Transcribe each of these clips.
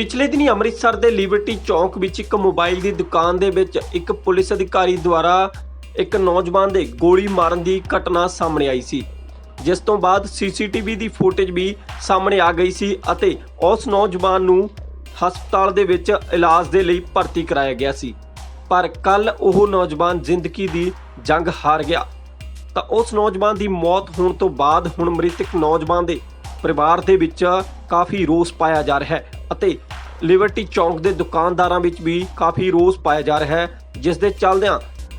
ਪਿਛਲੇ ਦਿਨੀ ਅੰਮ੍ਰਿਤਸਰ ਦੇ ਲਿਬਰਟੀ ਚੌਂਕ ਵਿੱਚ ਇੱਕ ਮੋਬਾਈਲ ਦੀ ਦੁਕਾਨ ਦੇ ਵਿੱਚ ਇੱਕ ਪੁਲਿਸ ਅਧਿਕਾਰੀ ਦੁਆਰਾ ਇੱਕ ਨੌਜਵਾਨ ਦੇ ਗੋਲੀ ਮਾਰਨ ਦੀ ਘਟਨਾ ਸਾਹਮਣੇ ਆਈ ਸੀ। ਜਿਸ ਤੋਂ ਬਾਅਦ ਸੀਸੀਟੀਵੀ ਦੀ ਫੁਟੇਜ ਵੀ ਸਾਹਮਣੇ ਆ ਗਈ ਸੀ ਅਤੇ ਉਸ ਨੌਜਵਾਨ ਨੂੰ ਹਸਪਤਾਲ ਦੇ ਵਿੱਚ ਇਲਾਜ ਦੇ ਲਈ ਭਰਤੀ ਕਰਾਇਆ ਗਿਆ ਸੀ। ਪਰ ਕੱਲ ਉਹ ਨੌਜਵਾਨ ਜ਼ਿੰਦਗੀ ਦੀ ਜੰਗ ਹਾਰ ਗਿਆ। ਤਾਂ ਉਸ ਨੌਜਵਾਨ ਦੀ ਮੌਤ ਹੋਣ ਤੋਂ ਬਾਅਦ ਹੁਣ ਮ੍ਰਿਤਕ ਨੌਜਵਾਨ ਦੇ ਪਰਿਵਾਰ ਦੇ ਵਿੱਚ ਕਾਫੀ ਰੋਸ ਪਾਇਆ ਜਾ ਰਿਹਾ ਹੈ ਅਤੇ ਲਿਬਰਟੀ ਚੌਂਕ ਦੇ ਦੁਕਾਨਦਾਰਾਂ ਵਿੱਚ ਵੀ ਕਾਫੀ ਰੋਸ ਪਾਇਆ ਜਾ ਰਿਹਾ ਹੈ, ਜਿਸ ਦੇ ਚੱਲਦਿਆਂ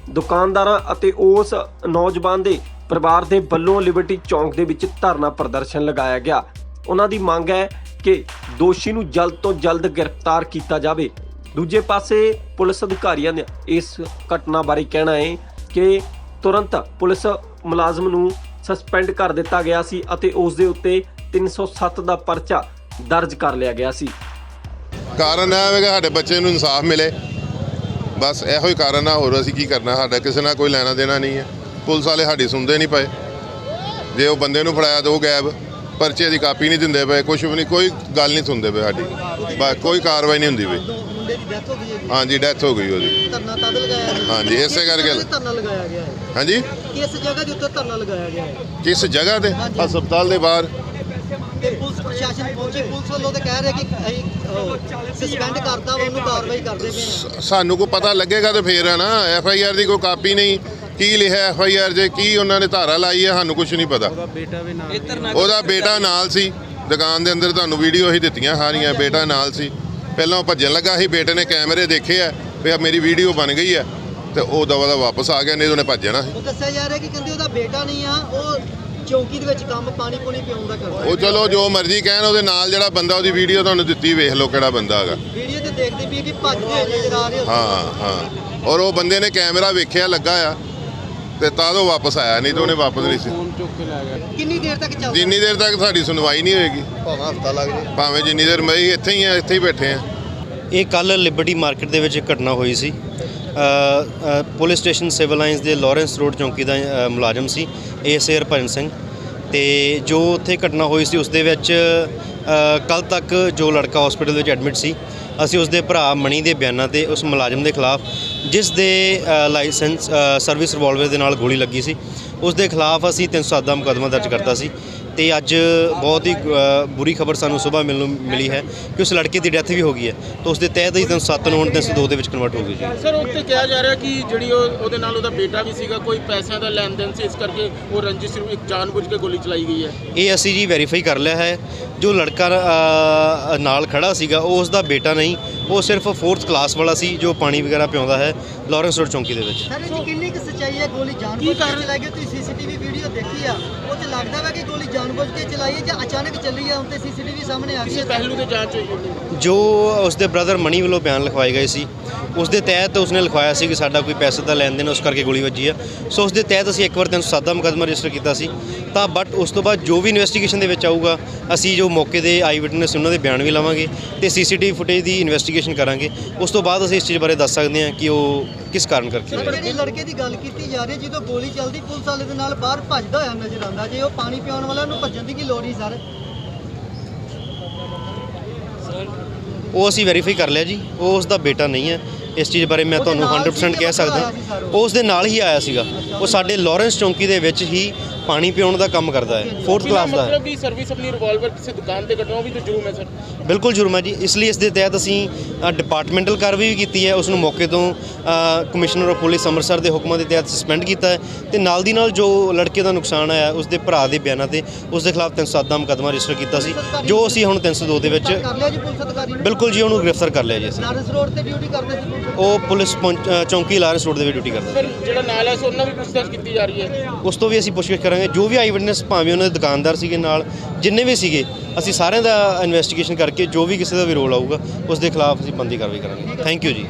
ਦੁਕਾਨਦਾਰਾਂ ਅਤੇ ਉਸ ਨੌਜਵਾਨ ਦੇ ਪਰਿਵਾਰ ਦੇ ਵੱਲੋਂ ਲਿਬਰਟੀ ਚੌਂਕ ਦੇ ਵਿੱਚ ਧਰਨਾ ਪ੍ਰਦਰਸ਼ਨ ਲਗਾਇਆ ਗਿਆ। ਉਹਨਾਂ ਦੀ ਮੰਗ ਹੈ ਕਿ ਦੋਸ਼ੀ ਨੂੰ ਜਲਦ ਤੋਂ ਜਲਦ ਗ੍ਰਿਫਤਾਰ ਕੀਤਾ ਜਾਵੇ। ਦੂਜੇ ਪਾਸੇ ਪੁਲਿਸ ਅਧਿਕਾਰੀਆਂ ਨੇ ਇਸ ਘਟਨਾ ਬਾਰੇ ਕਹਿਣਾ ਹੈ ਕਿ ਤੁਰੰਤ ਪੁਲਿਸ ਮੁਲਾਜ਼ਮ ਨੂੰ ਸਸਪੈਂਡ ਕਰ ਦਿੱਤਾ ਗਿਆ ਸੀ ਅਤੇ ਉਸ ਦੇ ਉੱਤੇ 307 ਦਾ ਪਰਚਾ ਦਰਜ ਕਰ ਲਿਆ ਗਿਆ ਸੀ। ਕਾਰਨ ਇਹ ਹੈ ਕਿ ਸਾਡੇ ਬੱਚੇ ਨੂੰ ਇਨਸਾਫ ਮਿਲੇ। ਬਸ ਇਹੋ ਹੀ ਕਾਰਨ ਆ ਹੋਰ ਅਸੀਂ ਕੀ ਕਰਨਾ? ਸਾਡਾ ਕਿਸੇ ਨਾਲ ਕੋਈ ਲੈਣਾ ਦੇਣਾ ਨਹੀਂ ਹੈ ਪੁਲਿਸ ਵਾਲੇ ਸਾਡੀ ਸੁਣਦੇ ਨਹੀਂ ਪਏ। ਜੇ ਉਹ ਬੰਦੇ ਨੂੰ ਫੜਾਇਆ ਤਾਂ ਉਹ ਗਾਇਬ। ਪਰਚੇ ਦੀ ਕਾਪੀ ਨਹੀਂ ਦਿੰਦੇ ਪਏ ਕੁਝ ਵੀ ਨਹੀਂ ਕੋਈ ਗੱਲ ਨਹੀਂ ਸੁਣਦੇ ਪਏ ਸਾਡੀ। ਬਸ ਕੋਈ ਕਾਰਵਾਈ ਨਹੀਂ ਹੁੰਦੀ ਪਈ। ਹਾਂਜੀ ਡੈਥ ਹੋ ਗਈ ਉਹਦੀ। ਧਰਨਾ ਤਦ ਲਗਾਇਆ ਗਿਆ ਹਾਂਜੀ, ਇਸੇ ਕਰਕੇ- ਕਿਸ ਧਰਨਾ ਲਗਾਇਆ ਗਿਆ ਹੈ? ਹਾਂਜੀ? ਕਿਸ ਜਗ੍ਹਾ ਦੇ ਉੱਤੇ ਧਰਨਾ ਲਗਾਇਆ ਗਿਆ ਹੈ? ਕਿਸ ਜਗ੍ਹਾ ਤੇ। ਹਸਪਤਾਲ ਦੇ ਬਾਹਰ। ਪ੍ਰਸ਼ਾਸਨ ਪਹੁੰਚੀ। ਪੁਲਿਸ ਵੱਲੋਂ ਤਾਂ ਕਹਿ ਰਿਹਾ ਕਿ ਅਸੀਂ ਸਸਪੈਂਡ ਕਰਤਾ ਵਾ ਉਹਨੂੰ ਕਾਰਵਾਈ ਕਰਦੇ ਪਏ ਆ ਸ- ਸਾਨੂੰ ਕੋ ਪਤਾ ਲੱਗੇਗਾ ਤੇ ਫੇਰ ਆ ਨਾ। ਐਫ ਆਈ ਆਰ ਦੀ ਕੋਈ ਕਾਪੀ ਨਹੀਂ। ਕੀ ਲਿਖਿਆ ਐਫ ਆਈ ਆਰ 'ਚ ਕੀ ਉਹਨਾਂ ਨੇ ਧਾਰਾ ਲਾਈ ਹੈ? ਸਾਨੂੰ ਕੁਝ ਨਹੀਂ ਪਤਾ। ਉਹਦਾ ਬੇਟਾ ਨਾਲ ਸੀ। ਦੁਕਾਨ ਦੇ ਅੰਦਰ ਤੁਹਾਨੂੰ ਵੀਡੀਓ ਹੀ ਦਿੱਤੀਆਂ ਸਾਰੀਆਂ। ਬੇਟਾ ਨਾਲ ਸੀ। ਪਹਿਲਾਂ ਉਹ ਭੱਜਣ ਲੱਗਾ ਸੀ। ਬੇਟੇ ਨੇ ਕੈਮਰੇ ਦੇਖੇ ਆ। ਵੀ ਆ ਮੇਰੀ ਵੀਡੀਓ ਬਣ ਗਈ ਹੈ ਤੇ ਉਹ ਦਵਾ ਦਾ ਵਾਪਸ ਆ ਗਿਆ ਨਹੀਂ ਉਹਨੇ ਭੱਜ ਜਾਣਾ ਸੀ ਦੱਸਿਆ ਜਾ ਰਿਹਾ ਕਿ ਕਹਿੰਦੇ ਉਹਦਾ ਬੇਟਾ ਨਹੀਂ ਆ। ਉਹ ਚੌਂਕੀ ਦੇ ਵਿੱਚ ਕੰਮ ਪਾਣੀ ਪੂਣੀ ਪਿਆਉਣ ਦਾ ਕਰਦਾ। ਉਹ ਚਲੋ ਜੋ ਮਰਜ਼ੀ ਕਹਿਣ ਉਹਦੇ ਨਾਲ ਜਿਹੜਾ ਬੰਦਾ ਉਹਦੀ ਵੀਡੀਓ ਤੁਹਾਨੂੰ ਦਿੱਤੀ ਵੇਖ ਲਓ ਕਿਹੜਾ ਬੰਦਾ ਹੈਗਾ। ਵੀਡੀਓ ਤੇ ਦੇਖਦੇ ਵੀ ਕਿ ਭੱਜਦੇ ਹੋਏ ਨਜ਼ਰ ਆ ਰਹੇ ਹੋ ਹਾਂ। ਔਰ ਉਹ ਬੰਦੇ ਨੇ ਕੈਮਰਾ ਵੇਖਿਆ ਲੱਗਾ ਆ ਤੇ ਤਾਂ ਉਹ ਵਾਪਸ ਆਇਆ ਨਹੀਂ ਤਾਂ ਉਹਨੇ ਵਾਪਸ ਨਹੀਂ ਸੀ। ਕਿੰਨੀ ਦੇਰ ਤੱਕ ਚੱਲਦਾ? ਜਿੰਨੀ ਦੇਰ ਤੱਕ ਸਾਡੀ ਸੁਣਵਾਈ ਨਹੀਂ ਹੋਏਗੀ। ਭਾਵੇਂ ਹਫਤਾ ਲੱਗ ਜੇ ਭਾਵੇਂ ਜਿੰਨੀ ਦੇਰ ਮੈਂ ਇੱਥੇ ਹੀ ਆ ਇੱਥੇ ਹੀ ਬੈਠੇ ਆ। ਇਹ ਕੱਲ ਲਿਬਰਟੀ ਮਾਰਕੀਟ ਦੇ ਵਿੱਚ ਘਟਨਾ ਹੋਈ ਸੀ। ਪੁਲਿਸ ਸਟੇਸ਼ਨ ਸਿਵਲ ਲਾਈਨਸ ਦੇ ਲਾਰੈਂਸ ਰੋਡ ਚੌਂਕੀ ਦਾ ਅ, ਮੁਲਾਜ਼ਮ ਸੀ ਏਐਸਏ ਹਰਭਜਨ ਸਿੰਘ। ਤੇ ਜੋ ਉੱਥੇ ਘਟਨਾ ਹੋਈ ਸੀ ਉਸ ਦੇ ਵਿੱਚ ਕੱਲ ਤੱਕ ਜੋ ਲੜਕਾ ਹਸਪੀਟਲ ਵਿੱਚ ਐਡਮਿਟ ਸੀ ਅਸੀਂ ਉਸ ਦੇ ਭਰਾ ਮਣੀ ਦੇ ਬਿਆਨਾਂ ਤੇ ਉਸ ਮੁਲਾਜ਼ਮ ਦੇ ਖਿਲਾਫ ਜਿਸ ਦੇ ਅ, ਲਾਇਸੈਂਸ ਸਰਵਿਸ ਰਿਵਾਲਵਰ ਦੇ ਨਾਲ ਗੋਲੀ ਲੱਗੀ ਸੀ ਉਸ ਦੇ ਖਿਲਾਫ ਅਸੀਂ 307 ਦਾ ਮੁਕੱਦਮਾ ਦਰਜ ਕਰਤਾ ਸੀ। ਤੇ ਅੱਜ ਬਹੁਤ ਹੀ ਬੁਰੀ ਖਬਰ ਸਾਨੂੰ ਸਵੇਰ ਮਿਲਣ ਨੂੰ ਮਿਲੀ ਹੈ ਕਿ ਉਸ ਲੜਕੇ ਦੀ ਡੈਥ ਵੀ ਹੋ ਗਈ ਹੈ ਤਾਂ ਉਸ ਦੇ ਤਹਿਤ ਹੀ 307 ਨੂੰ ਹੁਣ 302 ਦੇ ਵਿੱਚ ਕਨਵਰਟ ਹੋ ਗਈ ਜੀ। ਸਰ ਉੱਤੇ ਕਿਹਾ ਜਾ ਰਿਹਾ ਕਿ ਜਿਹੜੀ ਉਹ ਉਹਦੇ ਨਾਲ ਉਹਦਾ ਬੇਟਾ ਵੀ ਸੀਗਾ ਕੋਈ ਪੈਸਿਆਂ ਦਾ ਲੈਣ ਦੇਣ ਸੀ ਇਸ ਕਰਕੇ ਉਹ ਰੰਜਿਸ਼ ਨੂੰ ਇੱਕ ਜਾਣਬੁੱਝ ਕੇ ਗੋਲੀ ਚਲਾਈ ਗਈ ਹੈ। ਇਹ ਅਸੀਂ ਜੀ ਵੈਰੀਫਾਈ ਕਰ ਲਿਆ ਹੈ ਜੋ ਲੜਕਾ ਨਾਲ ਖੜਾ ਸੀਗਾ ਉਹ ਉਸ ਦਾ ਬੇਟਾ ਨਹੀਂ ਉਹ ਸਿਰਫ 4th ਕਲਾਸ ਵਾਲਾ ਸੀ ਜੋ ਪਾਣੀ ਵਗੈਰਾ ਪਿਆਉਂਦਾ ਹੈ ਲਾਰੈਂਸ ਰੋਡ ਚੌਂਕੀ ਦੇ ਵਿੱਚ। ਸਰ ਇਹ ਕਿੰਨੀ ਕੁ ਸੱਚਾਈ ਹੈ? ਗੋਲੀ ਜਾਣਬੁੱਝ ਕੇ ਚਲਾਈ ਗਈ ਤੁਸੀਂ ਸੀਸੀਟੀਵੀ ਵੀਡੀਓ ਦੇਖੀ ਆ। ਉਹ ਚ ਲੱਗਦਾ ਵਾ ਕਿ ਗੋਲੀ ਜਾਣਬੁੱਝ ਕੇ ਚਲਾਈ ਹੈ ਜਾਂ ਅਚਾਨਕ ਚੱਲੀ ਆ ਹੁਣ ਤੇ ਸੀਸੀਟੀਵੀ ਸਾਹਮਣੇ ਆ ਗਈ ਕਿਸੇ ਹੈ ਪਹਿਲੂ ਤੇ ਜਾਂਚ ਹੋਈ ਜੋ ਉਸ ਦੇ ਬ੍ਰਦਰ ਮਣੀ ਵੱਲੋਂ ਬਿਆਨ ਲਿਖਵਾਏ ਗਏ ਸੀ ਉਸ ਦੇ ਤਹਿਤ ਉਸਨੇ ਲਿਖਵਾਇਆ ਸੀ ਕਿ ਸਾਡਾ ਕੋਈ ਪੈਸੇ ਦਾ ਲੈਣ ਦੇਣ ਉਸ ਕਰਕੇ ਗੋਲੀ ਵੱਜੀ ਆ। ਸੋ ਉਸ ਦੇ ਤਹਿਤ ਅਸੀਂ ਇੱਕ ਵਾਰ 307 ਦਾ ਮੁਕੱਦਮਾ ਰਜਿਸਟਰ ਕੀਤਾ ਸੀ। ਤਾਂ ਬਟ ਉਸ ਤੋਂ ਬਾਅਦ ਜੋ ਵੀ ਇਨਵੈਸਟੀਗੇਸ਼ਨ ਦੇ ਵਿੱਚ ਆਊਗਾ ਅਸੀਂ ਜੋ ਮੌਕੇ ਦੇ ਆਈ ਵਿਟਨੈਸ ਉਹਨਾਂ ਦੇ ਬਿਆਨ ਵੀ ਲਵਾਂਗੇ ਤੇ ਸੀਸੀਟੀਵੀ ਫੁਟੇਜ ਦੀ ਇਨਵੈਸਟੀਗੇਸ਼ਨ ਕਰਾਂਗੇ। ਉਸ ਤੋਂ ਬਾਅਦ ਅਸੀਂ ਇਸ ਚੀਜ਼ ਬਾਰੇ ਦੱਸ ਸਕਦੇ ਹਾਂ ਕਿ ਉਹ ਕਿਸ ਕਾਰਨ ਕਰਕੇ ਹੋਇਆ ਜਿਹੜੀ ਲੜਕੇ ਦੀ ਗੱਲ ਕੀਤੀ ਜਾ ਰਹੀ ਹੈ ਜਦੋਂ ਗੋਲੀ ਚੱਲਦੀ ਪੁਲਿਸ ਵਾਲੇ ਦੇ ਨਾਲ ਬਾਹਰ ਭੱਜਦਾ ਹੋਇਆ ਨਜ਼ਰ ਆਉਂਦਾ। ਜੇ ਉਹ ਪਾਣੀ ਪਿਆਉਣ ਵਾਲਾ ਉਹਨੂੰ ਭੱਜਣ ਦੀ ਕੀ ਲੋੜ ਸੀ ਸਰ? ਉਹ ਅਸੀਂ ਵੈਰੀਫਾਈ ਕਰ ਲਿਆ ਜੀ। ਉਹ ਉਸ ਦਾ ਬੇਟਾ ਨਹੀਂ ਹੈ। ਇਸ ਚੀਜ਼ ਬਾਰੇ ਮੈਂ ਤੁਹਾਨੂੰ ਨਾਲ 100% ਸੀ ਕਹਿ ਸਕਦਾ। ਉਸ ਦੇ ਨਾਲ ਹੀ ਆਇਆ ਸੀਗਾ। ਉਹ ਸਾਡੇ ਲਾਰੈਂਸ ਚੌਂਕੀ ਦੇ ਵਿੱਚ ਹੀ ਪਾਣੀ ਪਿਆਉਣ ਦਾ ਕੰਮ ਕਰਦਾ ਹੈ 4th ਕਲਾਸ ਦਾ। ਮਤਲਬ ਵੀ ਸਰਵਿਸ ਆਪਣੀ ਰਿਵਾਲਵਰ ਕਿਸੇ ਦੁਕਾਨ ਤੇ ਕੱਢਣਾ ਉਹ ਵੀ ਤਾਂ ਜੁਰਮ ਹੈ ਸਰ? ਬਿਲਕੁਲ ਜੁਰਮ ਹੈ ਜੀ। ਇਸ ਲਈ ਇਸ ਦੇ ਤਹਿਤ ਅਸੀਂ ਡਿਪਾਰਟਮੈਂਟਲ ਕਾਰਵਾਈ ਵੀ ਕੀਤੀ ਹੈ। ਉਸ ਨੂੰ ਮੌਕੇ ਤੋਂ ਕਮਿਸ਼ਨਰ ਆਫ ਪੁਲਿਸ ਅੰਮ੍ਰਿਤਸਰ ਦੇ ਹੁਕਮਾਂ ਦੇ ਤਹਿਤ ਸਸਪੈਂਡ ਕੀਤਾ ਹੈ ਤੇ ਨਾਲ ਦੀ ਨਾਲ ਜੋ ਲੜਕੇ ਦਾ ਨੁਕਸਾਨ ਆਇਆ ਉਸ ਦੇ ਭਰਾ ਦੇ ਬਿਆਨਾਂ ਤੇ ਉਸ ਦੇ ਖਿਲਾਫ 307 ਦਾ ਮੁਕੱਦਮਾ ਰਜਿਸਟਰ ਕੀਤਾ ਸੀ ਜੋ ਅਸੀਂ ਹੁਣ 302 ਦੇ ਵਿੱਚ ਕਰ ਲਿਆ ਜੀ ਪੁਲਿਸ ਅਧਿਕਾਰੀ ਨੇ? ਬਿਲਕੁਲ ਜੀ ਉਹਨੂੰ ਗ੍ਰਿਫਤਾਰ ਕਰ ਲਿਆ ਜੀ ਅਸੀਂ। ਨਾਰਸ ਰੋਡ ਤੇ ਡਿਊਟੀ ਕਰਦੇ ਸੀ ਪੁਲਿਸ ਉਹ ਪੁਲਿਸ ਚੌਂਕੀ ਲਾਰੈਂਸ ਰੋਡ ਦੇ ਵਿੱਚ ਡਿਊਟੀ ਕਰਦਾ ਜਿਹੜਾ ਨਾਲ ਹੈ ਸੋ ਉਹਨਾਂ ਵੀ ਪੁੱਛਤਾਛ ਕੀਤੀ ਜਾ ਰਹੀ ਹੈ? ਉਸ ਤੋਂ ਵੀ ਅਸੀਂ ਪੁੱਛਗਿੱਛ ਕਰਾਂਗੇ। ਜੋ ਵੀ ਆਈ ਵਿਟਨੈਸ ਭਾਵੇਂ ਉਹਨਾਂ ਦੇ ਦੁਕਾਨਦਾਰ ਸੀਗੇ ਨਾਲ, ਜਿੰਨੇ ਵੀ ਸੀਗੇ, ਅਸੀਂ ਸਾਰਿਆਂ ਦਾ ਇਨਵੈਸਟੀਗੇਸ਼ਨ ਕਰਕੇ ਜੋ ਵੀ ਕਿਸੇ ਦਾ ਵੀ ਰੋਲ ਆਊਗਾ, ਉਸ ਦੇ ਖਿਲਾਫ ਅਸੀਂ ਬੰਦੀ ਕਾਰਵਾਈ ਕਰਾਂਗੇ। ਥੈਂਕ ਯੂ ਜੀ।